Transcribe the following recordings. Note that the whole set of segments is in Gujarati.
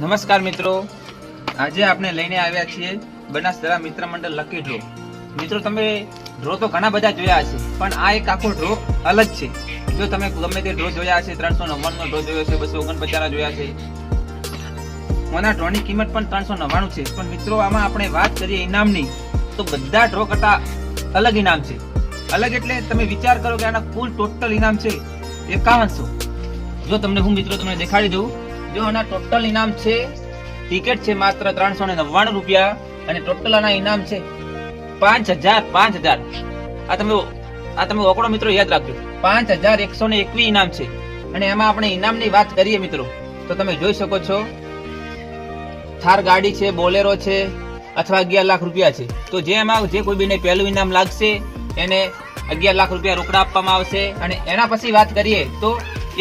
નમસ્કાર મિત્રો. આજે આપણે લઈને આવ્યા છીએ બનાસદરા મિત્ર મંડળ લકી ડ્રો મિત્રો, તમે ડ્રો તો ઘણા બધા જોયા હશે, પણ આ એક આખો ડ્રો અલગ છે. જો તમે ગમે તે ડ્રો જોયા હશે, ત્રણસો નવ્વાણું ડ્રો જોયો છે બસો ઓગણપચાસ જોયા છે મોના ડ્રોની કિંમત પણ ત્રણસો નવ્વાણું છે. પણ મિત્રો, આમાં આપણે વાત કરીએ ઇનામની તો બધા ડ્રો કરતા અલગ ઇનામ છે. અલગ એટલે તમે વિચાર કરો કે આના કુલ ટોટલ ઇનામ છે એકાવનસો. જો તમને હું મિત્રો તમને દેખાડી દઉં જો આના ટોટલ ઇનામ છે ટિકિટ છે માત્ર ત્રણસો ને નવ્વાણું રૂપિયા અને ટોટલ આના ઇનામ છે પાંચ હજાર પાંચ હજાર. આ તમે આ તમે ઓકડો મિત્રો યાદ રાખજો. પાંચ હજાર એકસો ને એકવી ઇનામ છે. અને એમાં આપણે ઇનામની વાત કરીએ મિત્રો, તો તમે જોઈ શકો છો, થાર ગાડી છે, બોલેરો છે અથવા અગિયાર લાખ રૂપિયા છે. તો જે એમાં જે કોઈ બીને પહેલું ઇનામ લાગશે, એને અગિયાર લાખ રૂપિયા રોકડા આપવામાં આવશે. અને એના પછી વાત કરીએ તો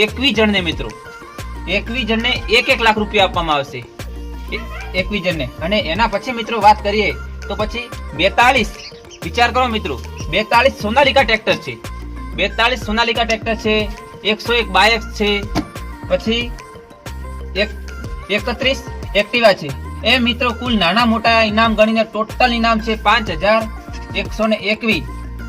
એકવીસ જણને મિત્રો એકવી જણને એક એક લાખ રૂપિયા આપવામાં આવશે. એકવીસ જણને. અને એના પછી મિત્રો વાત કરીએ, તો પછી બેતાલીસ વિચાર કરો મિત્રો બેતાલીસ સોનાલિકા ટ્રેક્ટર છે. બેતાલીસ સોનાલિકા ટ્રેક્ટર છે, એકસો એક બાઇક છે, પછી એક, એકત્રીસ એક્ટિવા છે. એ મિત્રો કુલ નાના મોટા ઇનામ ગણીને ટોટલ ઇનામ છે પાંચ હજાર એકસો ને એકવીસ.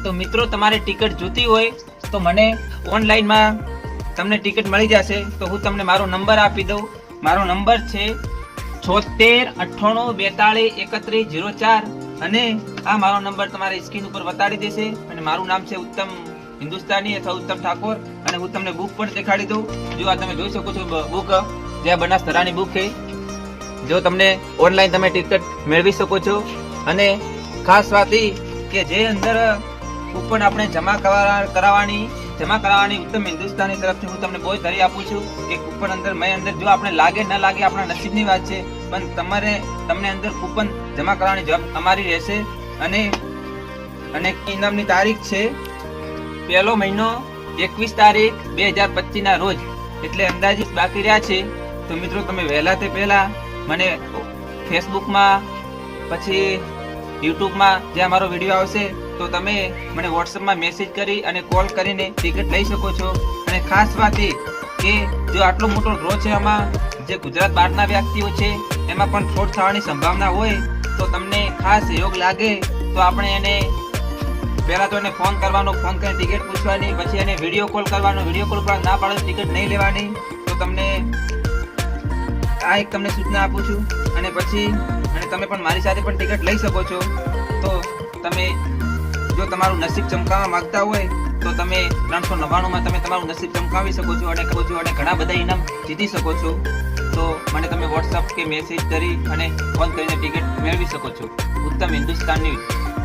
તો મિત્રો તમારે ટિકિટ જોતી હોય તો મને ઓનલાઈનમાં તમને ટિકિટ મળી જશે, તો હું તમને મારો નંબર આપી દઉં. મારો નંબર છે છોતેર, અઠ્ઠાણું, બેતાળીસ, એકત્રીસ જીરો ચાર. અને આ મારો નંબર તમારી સ્ક્રીન ઉપર બતાડી દેશે. અને મારું નામ છે ઉત્તમ હિન્દુસ્તાની, અથવા ઉત્તમ ઠાકોર. અને હું તમને બુક પણ દેખાડી દઉં. જો આ તમે જોઈ શકો છો બુક જે બનાસધરાની બુક છે. જો તમને ઓનલાઈન તમે ટિકિટ મેળવી શકો છો. અને ખાસ વાત એ કે જે અંદર કૂપન આપણે જમા કરાવવા- કરાવવાની જમા કરાવવાની ઉત્તમ હિન્દુસ્તાની તરફથી હું તમને બોય કરી આપું છું કે કૂપન અંદર મેં અંદર, જો આપણે લાગે ન લાગે, આપણા નસીબની વાત છે, પણ તમારે, તમને અંદર કૂપન જમા કરાવવાની જવાબ અમારી રહેશે. અને અને ઇનામની તારીખ છે પહેલો મહિનો એકવીસ તારીખ બે હજાર પચીસના રોજ. એટલે અંદાજિત બાકી રહ્યા છે. તો મિત્રો, તમે વહેલા તે પહેલા મને ફેસબુકમાં, પછી યુટ્યુબમાં જે અમારો વીડિયો આવશે તો તમે મને વોટ્સઅપમાં મેસેજ કરી અને કોલ કરીને ટિકિટ લઈ શકો છો. અને ખાસ વાત એ કે જો આટલો મોટો ડ્રો છે આમાં, જે ગુજરાત બહારના વ્યક્તિઓ છે, એમાં પણ ફ્રોડ થવાની સંભાવના હોય, તો તમને ખાસ યોગ લાગે, તો આપણે એને પહેલાં તો એને ફોન કરવાનો ફોન કરીને ટિકિટ પૂછવાની, પછી એને વીડિયો કોલ કરવાનો વીડિયો કોલ પર ના પાડે ટિકિટ નહીં લેવાની, તો તમને આ એક તમને સૂચના આપું છું. અને પછી, અને તમે પણ મારી સાથે પણ ટિકિટ લઈ શકો છો. તો તમે જો તમારું નસીબ ચમકાવવા માંગતા હોય, તો તમે ત્રણસો નવ્વાણુંમાં તમે તમારું નસીબ ચમકાવી શકો છો અને કહો છો અને ઘણા બધા ઇનામ જીતી શકો છો. તો મને તમે વોટ્સઅપ કે મેસેજ કરી અને ફોન કરીને ટિકિટ મેળવી શકો છો. ઉત્તમ હિન્દુસ્તાન ન્યૂઝ